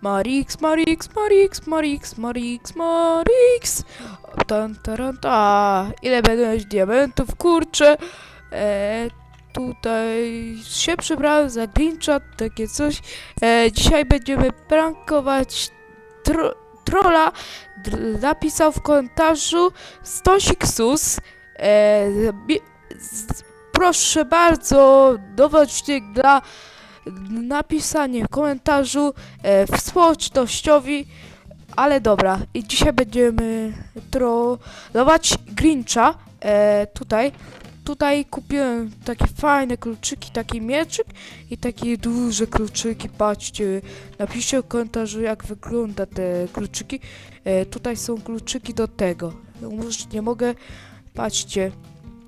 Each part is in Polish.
Marix, Marix, Marix, Marix, Marix, Marix. Tan, taran, ta. Ile diamentów, kurczę. E, tutaj się przebrałem za Grincha, takie coś. E, dzisiaj będziemy prankować tro, trolla. D- napisał w komentarzu Stosik Sus. E, proszę bardzo, dowodźnik dla napisanie w komentarzu e, w społecznościowi, ale dobra, i dzisiaj będziemy trollować Grincha, e, tutaj, tutaj kupiłem takie fajne kluczyki, taki mieczyk i takie duże kluczyki, patrzcie, napiszcie w komentarzu jak wygląda te kluczyki, e, tutaj są kluczyki do tego, już nie mogę, patrzcie,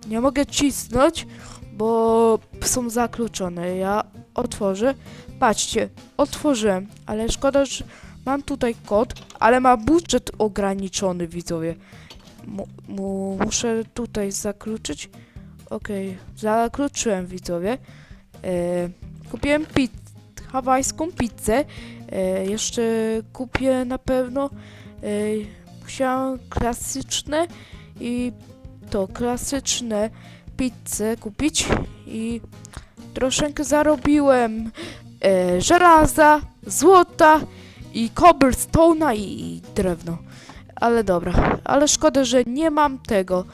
nie mogę cisnąć, bo są zakluczone, ja otworzę. Patrzcie, otworzyłem, ale szkoda, że mam tutaj kod, ale ma budżet ograniczony, widzowie. Mu, muszę tutaj zakluczyć. Okej, zakluczyłem, widzowie. E, kupiłem pit, hawajską pizzę. E, jeszcze kupię na pewno. E, musiałem klasyczne i to klasyczne pizzę kupić i troszeczkę zarobiłem e, żelaza, złota i cobblestone'a i, i drewno. Ale dobra, ale szkoda, że nie mam tego.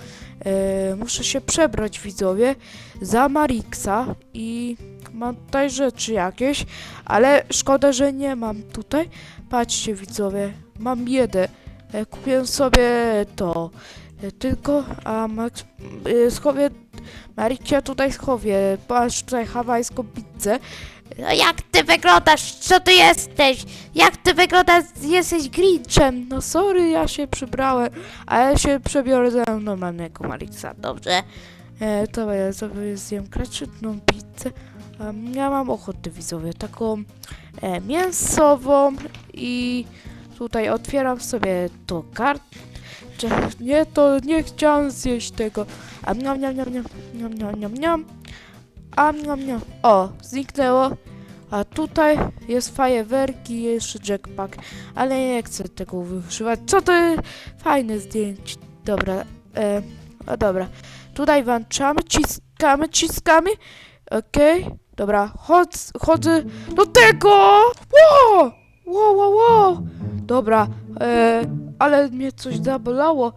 E, muszę się przebrać, widzowie, za Marixa i mam tutaj rzeczy jakieś, ale szkoda, że nie mam tutaj. Patrzcie, widzowie, mam jeden. E, kupiłem sobie to. E, tylko, a Max, e, schowię Maricia tutaj schowie, patrz tutaj hawajską pizzę. No jak ty wyglądasz? Co ty jesteś? Jak ty wyglądasz? Jesteś Grinchem. No sorry, ja się przybrałem, a ja się przebiorę za normalnego Marixa. Dobrze. E, to ja sobie zjem klasyczną pizzę. Um, ja mam ochotę widzowie, taką e, mięsową i tutaj otwieram sobie to kart. Nie, to nie chciałam zjeść tego. A miam, miam, miam, miam, miam, miam, miam. A miam, miam. O, zniknęło. A tutaj jest fajerwerki i jeszcze jackpack. Ale nie chcę tego używać. Co to jest? Fajne zdjęcie. Dobra, e, a dobra. Tutaj włączamy, ciskamy, ciskamy. Okej, dobra, chodź, chodzę do tego! Wow! Wow, wow, wow! Dobra, e, ale mnie coś zabolało.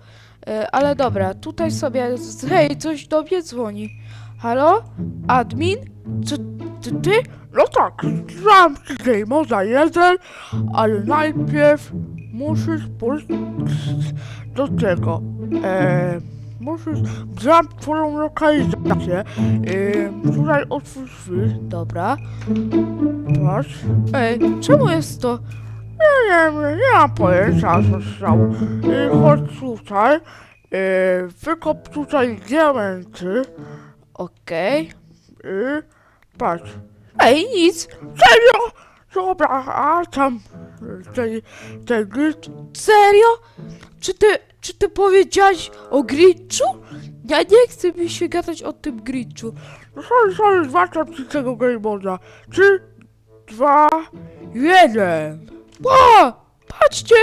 E, ale dobra, tutaj sobie, hej, coś do mnie dzwoni. Halo? Admin? Co, ty, ty? No tak, znam Game za jeden, ale najpierw musisz pójść do tego. E, musisz znam twoją lokalizację. E, tutaj otwórz. Dobra. Patrz. Ej, czemu jest to? Nie wiem, nie mam pojęcia co stało. E, chodź tutaj. E, wykop tutaj diamenty. Okej. I patrz. Ej, nic. Serio? Dobra, a tam ten, ten glitch. Serio? Czy ty, czy ty powiedziałeś o glitchu? Ja nie chcę mi się gadać o tym glitchu. No sorry, sorry, zwracam ci tego game moda. Trzy, dwa, jeden. Ła! Patrzcie!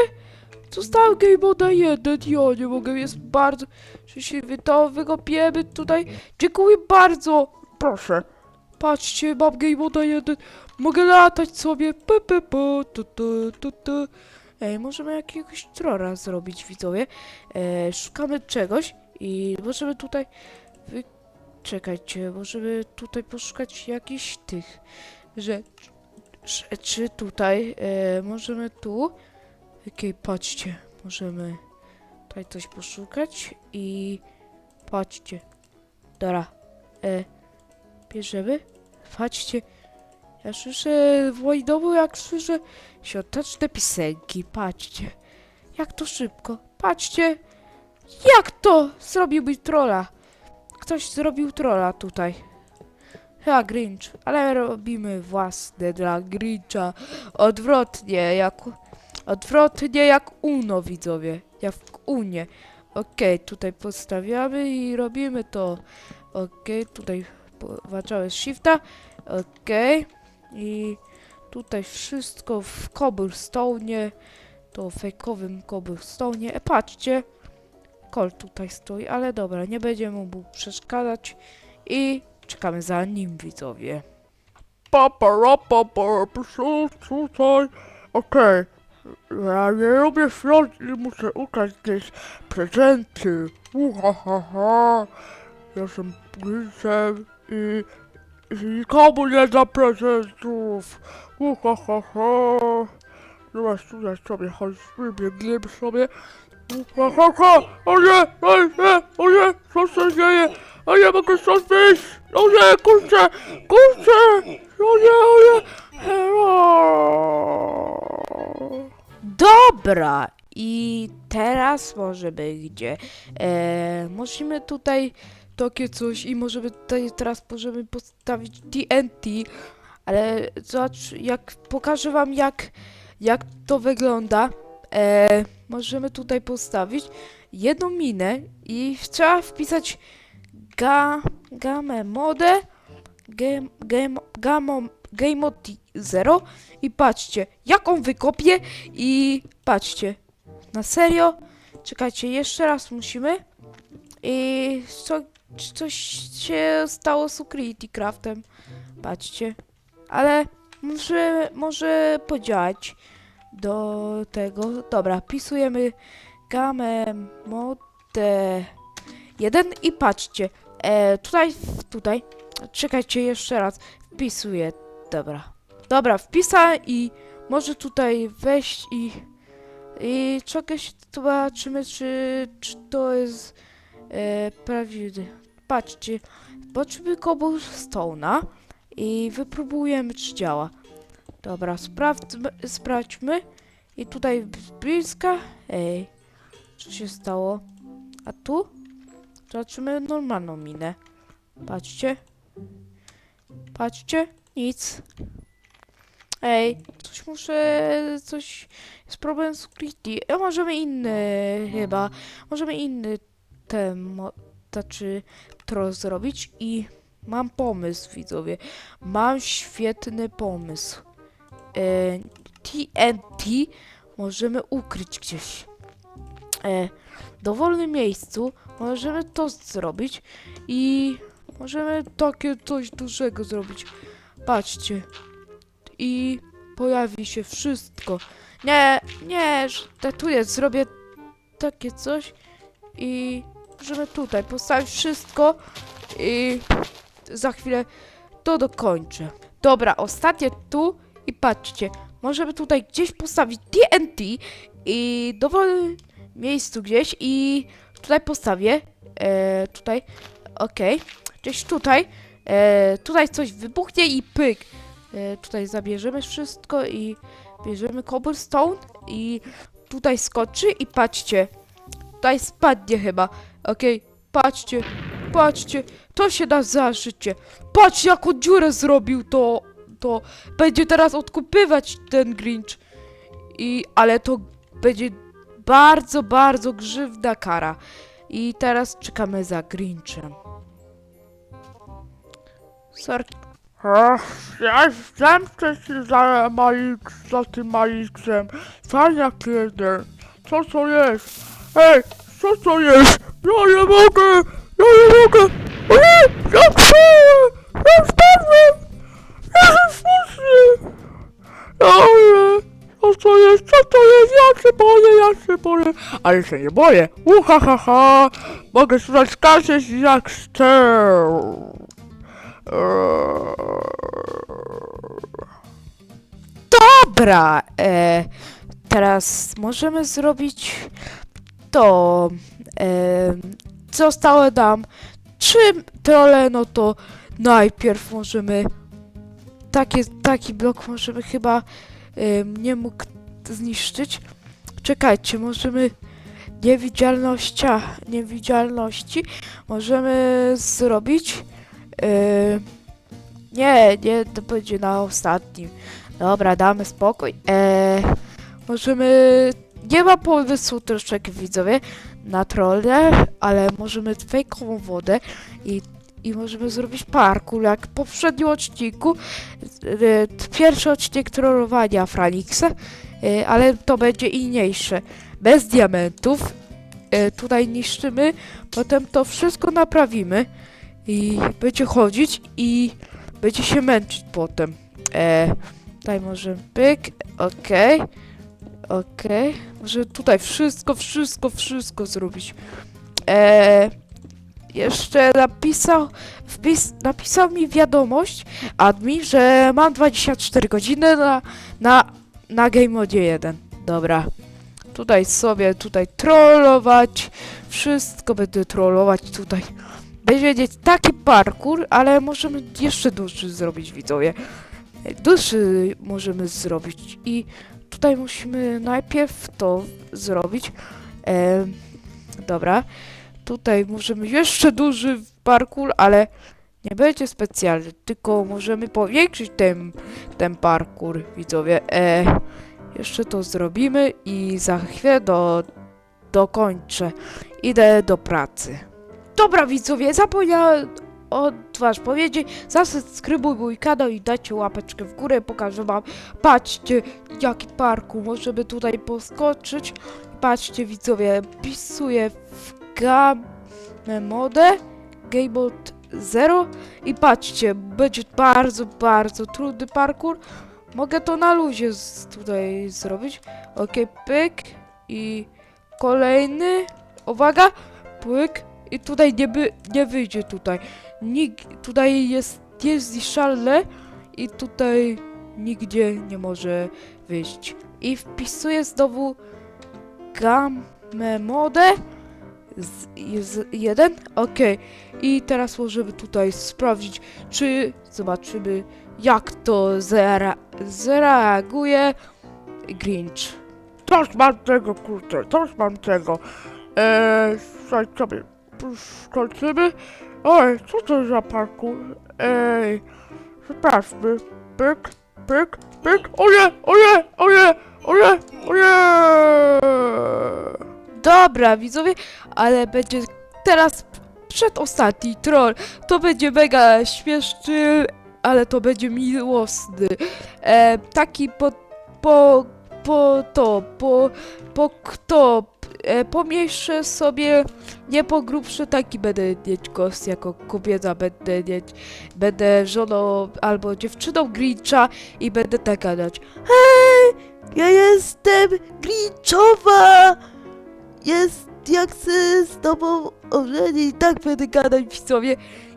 Został game moda jeden. Ja nie mogę, jest bardzo szczęśliwy. To wykopiemy tutaj. Dziękuję bardzo. Proszę. Patrzcie, mam game moda jeden. Mogę latać sobie. Pu, pu, pu, tu, tu, tu, tu. Ej, możemy jakiegoś trora zrobić, widzowie. E, szukamy czegoś i możemy tutaj... Wy... Czekajcie, możemy tutaj poszukać jakichś tych rzeczy. Rzeczy tutaj. E, możemy tu... Okej, patrzcie. Możemy tutaj coś poszukać i... Patrzcie. Dobra. E, bierzemy. Patrzcie. Ja słyszę w domu, jak słyszę świąteczne piosenki. Patrzcie. Jak to szybko. Patrzcie. Jak to zrobił mi trolla. Ktoś zrobił trolla tutaj. Chyba Grinch, ale robimy własne dla Grincha. Odwrotnie, jak... Odwrotnie jak Uno, widzowie. Jak w Unie. Okej, tutaj postawiamy i robimy to. Okej, tutaj włączamy shifta. Okej. I Tutaj wszystko w cobblestone, to fejkowym cobblestone. E, patrzcie, Kol tutaj stoi, ale dobra, nie będziemy mu przeszkadzać i czekamy za nim, widzowie. Tutaj. Okej. Ja nie lubię świąt i muszę ukraść gdzieś prezenty. Uhahaha. Ja jestem Grinczem i, i nikomu nie da prezentów. Uhahaha. Masz tutaj sobie chodźmy, biegniemy sobie. Uhahaha. O co się dzieje? Mogę stąd wyjść. Kurczę, kurczę. Dobra, i teraz możemy gdzie? E, musimy tutaj takie coś i możemy tutaj teraz możemy postawić TNT, ale zobacz, jak pokażę wam jak, jak to wygląda. E, możemy tutaj postawić jedną minę i trzeba wpisać ga, gamę modę game, game, gamo, game 0 i patrzcie, jak on wykopie i patrzcie, na serio, czekajcie, jeszcze raz musimy. I co, coś się stało z Security Craftem, patrzcie, ale może, może podziałać do tego, dobra, pisujemy gamę modę 1 i patrzcie, e, tutaj, tutaj, czekajcie jeszcze raz, wpisuję, dobra, dobra, wpisa i może tutaj wejść i i czegoś zobaczymy, czy, czy to jest e, prawdziwe. Patrzcie, zobaczymy cobblestone'a i wypróbujemy, czy działa. Dobra, sprawdźmy, sprawdźmy. I tutaj z bliska. Ej, co się stało? A tu? Zobaczymy normalną minę. Patrzcie. Patrzcie, nic. Ej, coś muszę, coś jest problem z Clitty. A możemy inny chyba, możemy inny mo- znaczy troll zrobić i mam pomysł, widzowie. Mam świetny pomysł. E, TNT możemy ukryć gdzieś. E, dowolnym miejscu możemy to zrobić i możemy takie coś dużego zrobić. Patrzcie. I pojawi się wszystko. Nie, nie, jest, zrobię takie coś i możemy tutaj postawić wszystko i za chwilę to dokończę. Dobra, ostatnie tu i patrzcie, możemy tutaj gdzieś postawić TNT i dowolnym miejscu gdzieś i tutaj postawię, e, tutaj, okej, gdzieś tutaj, e, tutaj coś wybuchnie i pyk. E, tutaj zabierzemy wszystko i bierzemy cobblestone i tutaj skoczy i patrzcie. Tutaj spadnie chyba. Okej, patrzcie, patrzcie. To się da za życie. Patrz jaką dziurę zrobił to. To będzie teraz odkupywać ten Grinch. I, ale to będzie bardzo, bardzo grzywna kara. I teraz czekamy za Grinchem. Ach, ja zemszczę się za, Malik, za tym Maliksem. Fajna kiedy. Co to jest? Ej, co to jest? Ja nie mogę! Ja nie mogę! O nie! Ja spadłem! Ja spadłem! Ja jestem smutny! Ojej! Co to jest? Co to jest? Ja się boję, ja się boję. Ale się nie boję. Uha, ha, ha. Mogę tutaj skakać jak chcę. Dobra, e, teraz możemy zrobić to. E, zostało nam trzy trole, no to najpierw możemy takie, taki blok możemy chyba em, nie mógł zniszczyć. Czekajcie, możemy niewidzialnościa, niewidzialności możemy zrobić. E, nie, nie, to będzie na ostatnim. Dobra, damy spokój. Eee, możemy... Nie ma pomysłu troszeczkę widzowie na trolle, ale możemy fejkową wodę i i możemy zrobić parkour, jak w poprzednim odcinku. E, Pierwszy odcinek trollowania Franixa, e, ale to będzie inniejsze. Bez diamentów. E, Tutaj niszczymy, potem to wszystko naprawimy i będzie chodzić i będzie się męczyć potem. Tutaj może pyk, okej, okej. Może tutaj wszystko, wszystko, wszystko zrobić. E, jeszcze napisał, wpis, napisał mi wiadomość admin, że mam 24 godziny na, na, na Game Modzie 1. Dobra. Tutaj sobie, tutaj trollować. Wszystko będę trollować tutaj. Będzie mieć taki parkour, ale możemy jeszcze dłuższy zrobić, widzowie. Dłuższy możemy zrobić i tutaj musimy najpierw to zrobić. Em, dobra. Tutaj możemy jeszcze duży parkour, ale nie będzie specjalny, tylko możemy powiększyć ten, ten parkour, widzowie. E, jeszcze to zrobimy i za chwilę do, dokończę. Idę do pracy. Dobra, widzowie, zapomniałem o was powiedzieć. Zasubskrybuj mój kanał i dajcie łapeczkę w górę. Pokażę wam. Patrzcie, jaki parkour możemy tutaj poskoczyć. Patrzcie, widzowie, pisuję w gamę modę Gamebot 0 i patrzcie, będzie bardzo, bardzo trudny parkour. Mogę to na luzie tutaj zrobić. Ok, pyk i kolejny. Uwaga, pyk i tutaj nie, by, nie wyjdzie tutaj. Nig, tutaj jest niezniszczalne i tutaj nigdzie nie może wyjść. I wpisuję znowu gamę modę z, z jeden, ok. I teraz możemy tutaj sprawdzić, czy zobaczymy, jak to zare, zareaguje Grinch. Coś mam tego, kurczę, coś mam tego. Eee, słuchaj sobie, skończymy. Oj, co to za parkour? Ej, sprawdźmy. Pyk, pyk, pyk. Oje, oje, oje, oje, oje. Dobra, widzowie, ale będzie teraz przedostatni troll. To będzie mega śmieszny, ale to będzie miłosny. E, taki po, po, po to, po, po kto, e, pomniejszy sobie, nie pogrubszy, taki będę mieć gość jako kobieta, będę mieć, będę żoną albo dziewczyną Grincha i będę tak gadać. Hej, ja jestem Grinchowa! Jest, jak chcę z tobą ożenić, tak będę gadać widzowie.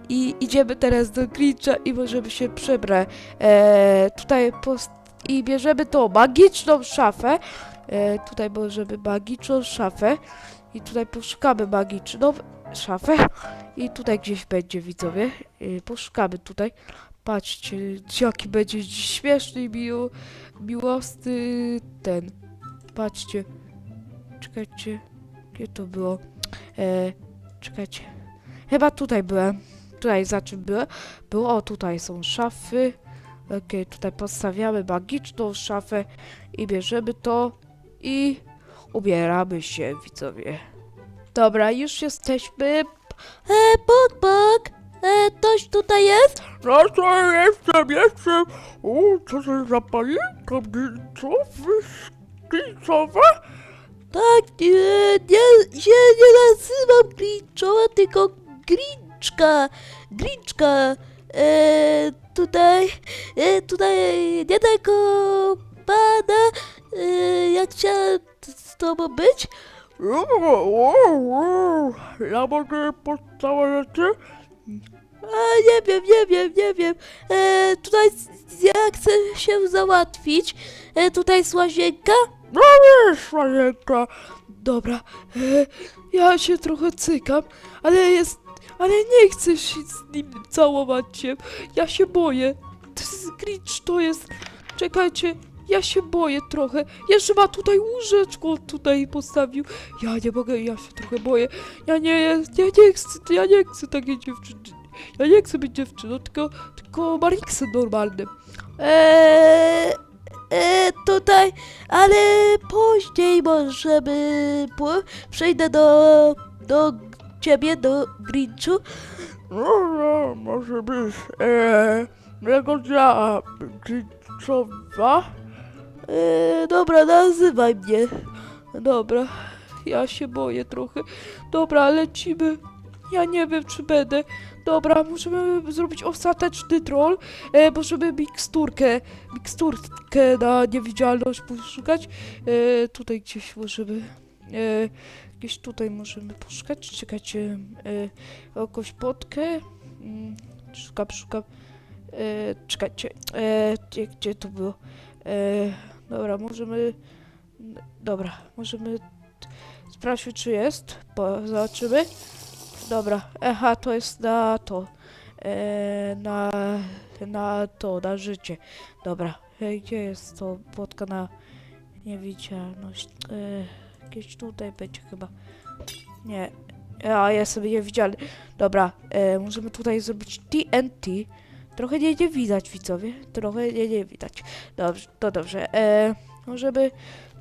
I idziemy teraz do Grincha i możemy się przebrać. E, tutaj post i bierzemy tą magiczną szafę. E, tutaj możemy magiczną szafę. I tutaj poszukamy magiczną szafę. I tutaj gdzieś będzie widzowie. E, poszukamy tutaj. Patrzcie, jaki będzie śmieszny i miło, miłosny ten. Patrzcie. Czekajcie. Gdzie to było? E, czekajcie. Chyba tutaj byłem. Tutaj za czym byłem? Było, o tutaj są szafy. Okej, tutaj postawiamy magiczną szafę i bierzemy to i ubieramy się, widzowie. Dobra, już jesteśmy. E, bok, bok. E, ktoś tutaj jest? No to jestem, jestem. O, co to za panienka grincowy? Grincowa? Tak, e, nie, się nie nazywam Grinchowa, tylko Grinczka. Grinczka. E, tutaj, e, tutaj niedaleko pana, e, ja chciałem z tobą być. Ja mogę pod całe rzeczy? A, nie wiem, nie wiem, nie wiem. E, tutaj ja chcę się załatwić. E, tutaj jest łazienka. No wiesz. Dobra, e, ja się trochę cykam, ale jest. Ale nie chcę się z nim całować się. Ja się boję. Grinch, to jest. Czekajcie, ja się boję trochę. Jeszcze ma tutaj łóżeczko tutaj postawił. Ja nie mogę, ja się trochę boję. Ja nie, ja nie chcę, ja nie chcę takiej dziewczyny. Ja nie chcę być dziewczyną, tylko, tylko Mariksem normalnym. E, e, tutaj, ale później możemy. Po, przejdę do, do ciebie, do Grinchu. No, no, może być. Miłego dnia, Tyczowa. E, dobra, nazywaj mnie. Dobra, ja się boję trochę. Dobra, lecimy. Ja nie wiem, czy będę. Dobra, możemy zrobić ostateczny troll. E, możemy miksturkę, miksturkę na niewidzialność poszukać. E, tutaj gdzieś możemy, e, gdzieś tutaj możemy poszukać. Czekajcie, e, jakąś potkę. Mm, szukam, szukam. E, czekajcie, e, gdzie, gdzie to było? E, dobra, możemy. Dobra, możemy. Sprawdźmy, czy jest. Bo zobaczymy. Dobra, aha, to jest na to. E, na. Na to, na życie. Dobra, e, gdzie jest to płotka na niewidzialność? E, gdzieś tutaj będzie chyba. Nie. Ja jestem niewidzialny. Dobra, e, możemy tutaj zrobić TNT. Trochę nie, nie widać, widzowie. Trochę nie, nie widać. Dobrze, to dobrze. E,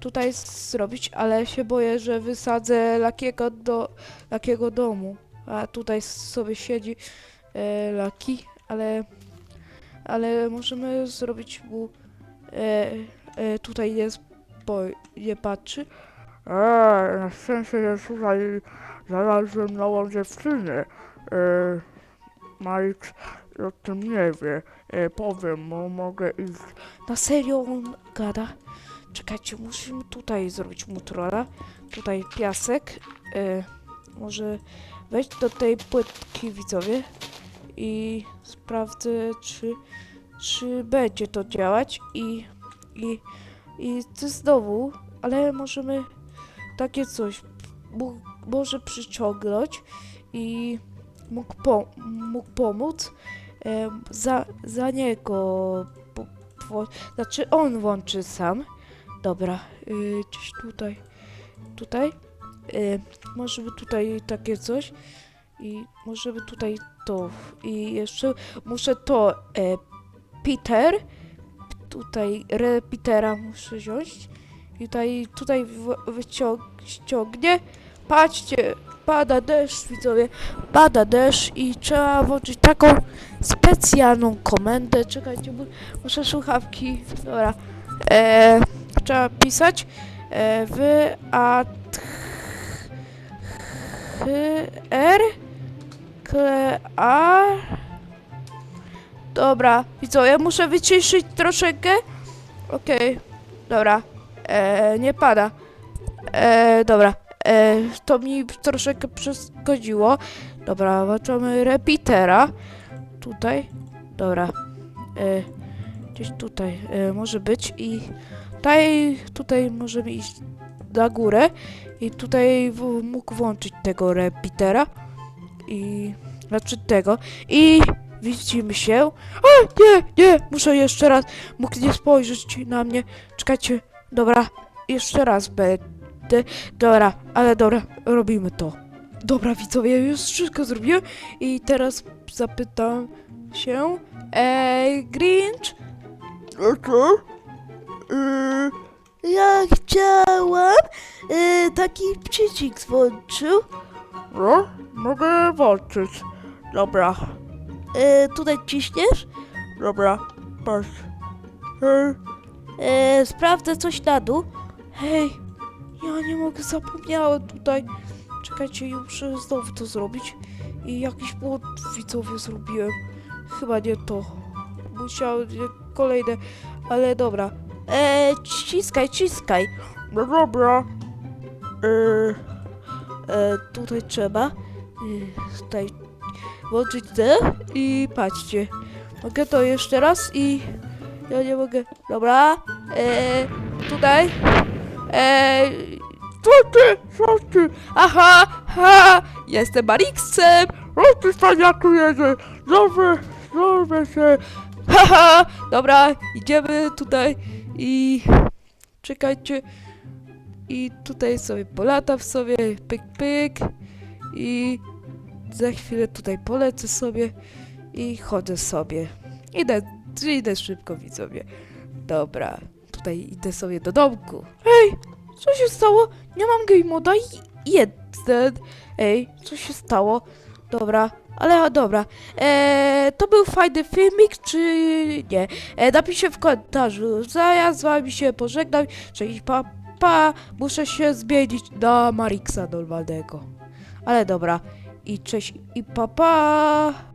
tutaj zrobić, ale się boję, że wysadzę lakiego do lakiego domu. A tutaj sobie siedzi e, laki, ale ale możemy zrobić mu e, e, tutaj jest, bo nie patrzy. Eee, na szczęście, że tutaj znalazłem nową dziewczynę. Eee, Mike o tym nie wie. Eee, powiem mu, mogę iść. Na serio on gada? Czekajcie, musimy tutaj zrobić mu trolla. Tutaj piasek. E, może wejść do tej płytki widzowie i sprawdzę, czy, czy będzie to działać i, i, i to znowu, ale możemy takie coś mógł, może przyciągnąć i mógł, po, mógł pomóc em, za, za niego po, po, znaczy on włączy sam. Dobra, y, gdzieś tutaj. Tutaj. Y, może by tutaj takie coś. I może by tutaj to. I jeszcze muszę to. E, Peter. Tutaj repeatera muszę wziąć. I tutaj, tutaj w- wyciąg, ściągnie. Patrzcie, pada deszcz, widzowie. Pada deszcz i trzeba włączyć taką specjalną komendę. Czekajcie, muszę słuchawki. Dobra. E, trzeba pisać e, w a ch, r kle a Dobra, widzowie, muszę wyciszyć troszeczkę. Okej, dobra. E, nie pada. E, dobra. E, to mi troszeczkę przeszkodziło. Dobra, włączamy repeatera. Tutaj. Dobra. E, gdzieś tutaj e, może być i tutaj, tutaj możemy iść na górę i tutaj mógł włączyć tego repeatera i znaczy tego i widzimy się. O, nie, nie, muszę jeszcze raz, mógł nie spojrzeć na mnie. Czekajcie, dobra, jeszcze raz będę. Dobra, ale dobra, robimy to. Dobra, widzowie, już wszystko zrobiłem i teraz zapytam się, Ej, Grinch, Co? Eee, Ja chciałam e, taki przycisk włączył. no, mogę włączyć. Dobra, E, tutaj ciśniesz. dobra, patrz. Hej, E, sprawdzę coś na dół. Hej, ja nie mogę, zapomniałem tutaj. Czekajcie, ja muszę znowu to zrobić. I jakiś błąd widzowie zrobiłem. Chyba nie to. Musiałem nie, kolejne, ale dobra. E, ciskaj, ciskaj. no dobra. Eee, tutaj trzeba. E, tutaj włączyć te i patrzcie. Mogę to jeszcze raz i ja nie mogę. Dobra. E, tutaj. E, co ty, co ty? aha, ha, jestem Mariksem. O ty staniaku jeden. Zrobię, zrobię się. Haha, dobra, idziemy tutaj i czekajcie. I tutaj sobie polatam sobie, pyk, pyk. I za chwilę tutaj polecę sobie i chodzę sobie. Idę, idę szybko, widzowie. Dobra, tutaj idę sobie do domku. Ej, co się stało? Nie mam game moda i jeden. Ej, co się stało? Dobra, Ale dobra, e, to był fajny filmik, czy nie? E, napiszcie w komentarzu, za ja z wami się pożegnam, cześć, pa, pa, muszę się zmienić na Marixa normalnego. Ale dobra, i cześć, i pa, pa.